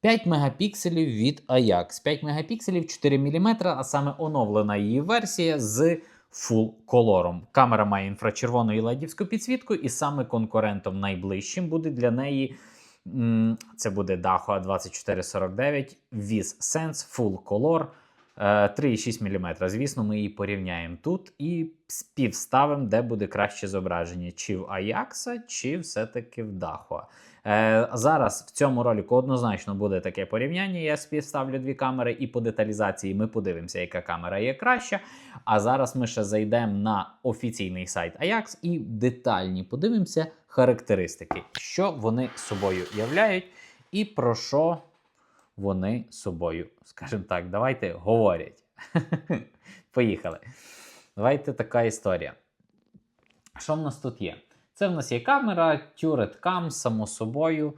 5 мегапікселів від Ajax. 5 мегапікселів 4 мм, а саме оновлена її версія з Full колором. Камера має інфрачервону і ледівську підсвітку, і саме конкурентом найближчим буде для неї. Це буде Dahua 2449 Viz Sense Full Color 3,6 мм. Звісно, ми її порівняємо тут і співставимо, де буде краще зображення: чи в Ajax, чи все-таки в Dahua. Е, зараз в цьому ролику однозначно буде таке порівняння. Я співставлю дві камери, і по деталізації ми подивимося, яка камера є краща. А зараз ми ще зайдемо на офіційний сайт Ajax і детальні подивимося характеристики, що вони собою являють, і про що вони собою, скажімо так, давайте говорять. Поїхали. Давайте така історія. Що в нас тут є? Це в нас є камера, Cam, само собою.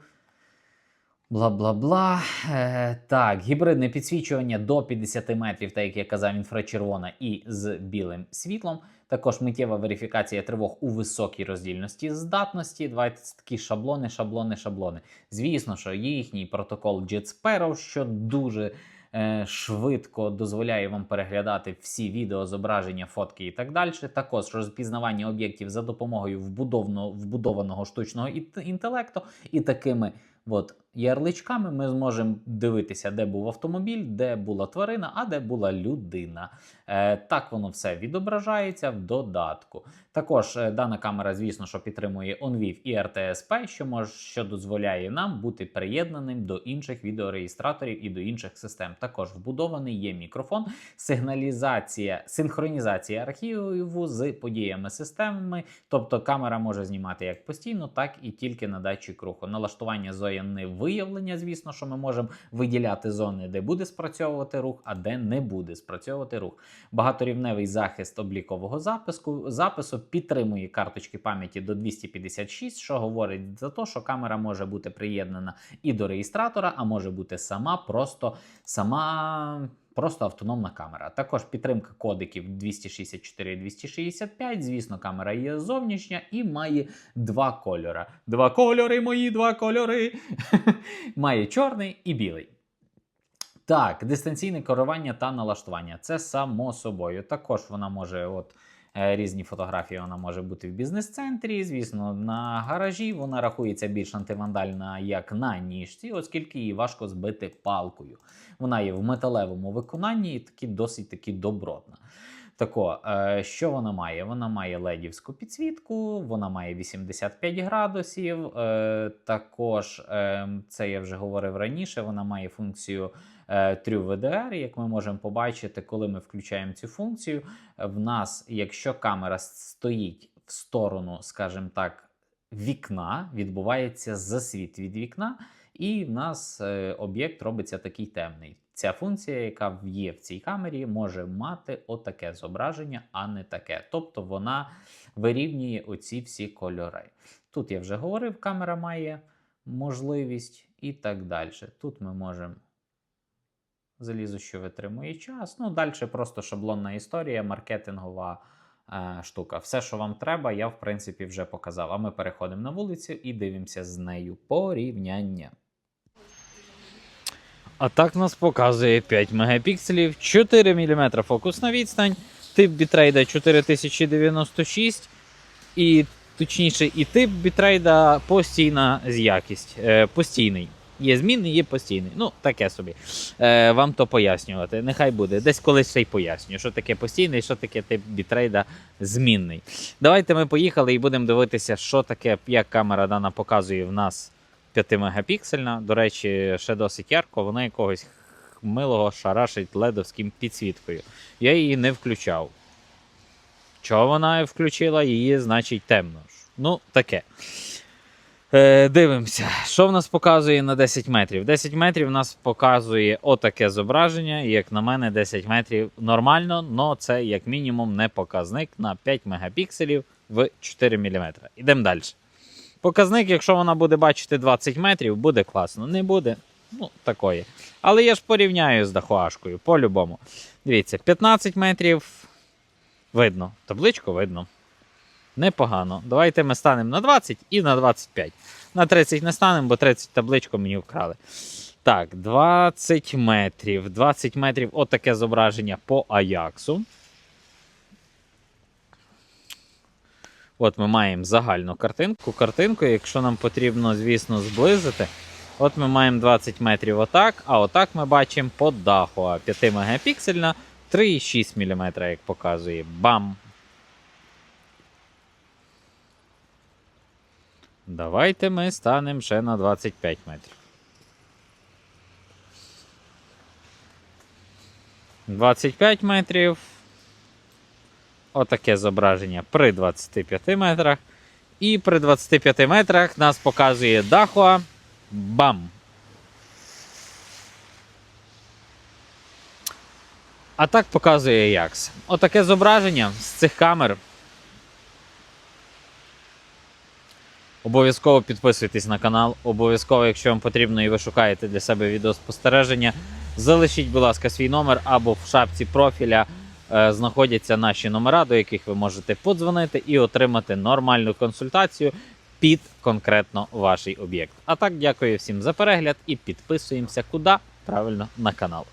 Бла-бла-бла. Е, так, гібридне підсвічування до 50 метрів, так як я казав, інфрачервона і з білим світлом. Також миттєва верифікація тривог у високій роздільності здатності. Давайте це такі шаблони, шаблони, шаблони. Звісно, що їхній протокол Jet Sparrow, що дуже е, швидко дозволяє вам переглядати всі відео, зображення, фотки і так далі. Також розпізнавання об'єктів за допомогою вбудованого штучного інтелекту і такими от ярличками ми зможемо дивитися, де був автомобіль, де була тварина, а де була людина. Е, так воно все відображається в додатку. Також е, дана камера, звісно, що підтримує OnVIV і RTSP, що може що дозволяє нам бути приєднаним до інших відеореєстраторів і до інших систем. Також вбудований є мікрофон, сигналізація, синхронізація архіву з подіями системи. Тобто камера може знімати як постійно, так і тільки на датчик руху. Налаштування зони виявлення, звісно, що ми можемо виділяти зони, де буде спрацьовувати рух, а де не буде спрацьовувати рух. Багаторівневий захист облікового записку запису підтримує карточки пам'яті до 256, що говорить за те, що камера може бути приєднана і до реєстратора, а може бути сама, просто сама. Просто автономна камера. Також підтримка кодиків 264 і 265. Звісно, камера є зовнішня і має два кольори. Два кольори, мої два кольори. має чорний і білий. Так, дистанційне керування та налаштування. Це само собою. Також вона може, от різні фотографії, вона може бути в бізнес-центрі. Звісно, на гаражі вона рахується більш антивандальна, як на ніжці, оскільки її важко збити палкою. Вона є в металевому виконанні і таки досить таки добротна. Тако, е, що вона має? Вона має ледівську підсвітку, вона має 85 градусів. Е, також, е, це я вже говорив раніше, вона має функцію е, True VDR. Як ми можемо побачити, коли ми включаємо цю функцію, в нас, якщо камера стоїть в сторону, скажімо так, вікна, відбувається засвіт від вікна, і в нас об'єкт робиться такий темний. Ця функція, яка є в цій камері, може мати отаке зображення, а не таке. Тобто вона вирівнює оці всі кольори. Тут я вже говорив, камера має можливість і так далі. Тут ми можемо залізо, що витримує час. Ну, далі просто шаблонна історія, маркетингова е, штука. Все, що вам треба, я в принципі вже показав. А ми переходимо на вулицю і дивимося з нею порівняння. А так нас показує 5 мегапікселів, 4 мм фокусна відстань, тип бітрейда 4096 і точніше, і тип бітрейда постійна з якість. Е, постійний. Є змінний, є постійний. Ну, таке собі. Е, вам то пояснювати. Нехай буде. Десь колись ще й пояснюю, що таке постійний, що таке тип бітрейда змінний. Давайте ми поїхали і будемо дивитися, що таке, як камера дана показує в нас 5 мегапіксельна. До речі, ще досить ярко, вона якогось милого шарашить ледовським підсвіткою. Я її не включав. Чого вона включила? Її, значить, темно. Ну, таке. Е, дивимося, що в нас показує на 10 метрів. 10 метрів в нас показує отаке зображення. Як на мене, 10 метрів нормально, але це як мінімум не показник на 5 мегапікселів в 4 мм. Ідемо далі. Показник, якщо вона буде бачити 20 метрів, буде класно. Не буде, ну, такої. Але я ж порівняю з дахуашкою, по-любому. Дивіться, 15 метрів видно. Табличку видно. Непогано. Давайте ми станемо на 20 і на 25. На 30 не станемо, бо 30 табличку мені вкрали. Так, 20 метрів. 20 метрів отаке зображення по Аяксу. От ми маємо загальну картинку. Картинку, якщо нам потрібно, звісно, зблизити. От ми маємо 20 метрів отак, а отак ми бачимо по даху. А 5 мегапіксельна, 3,6 мм, як показує. Бам! Давайте ми станемо ще на 25 метрів. 25 метрів. Отаке зображення при 25 метрах. І при 25 метрах нас показує Дахуа. Бам! А так показує Якс. Отаке зображення з цих камер. Обов'язково підписуйтесь на канал. Обов'язково, якщо вам потрібно і ви шукаєте для себе відеоспостереження, залишіть, будь ласка, свій номер або в шапці профіля знаходяться наші номера, до яких ви можете подзвонити і отримати нормальну консультацію під конкретно ваш об'єкт. А так, дякую всім за перегляд і підписуємося куди? Правильно на канал.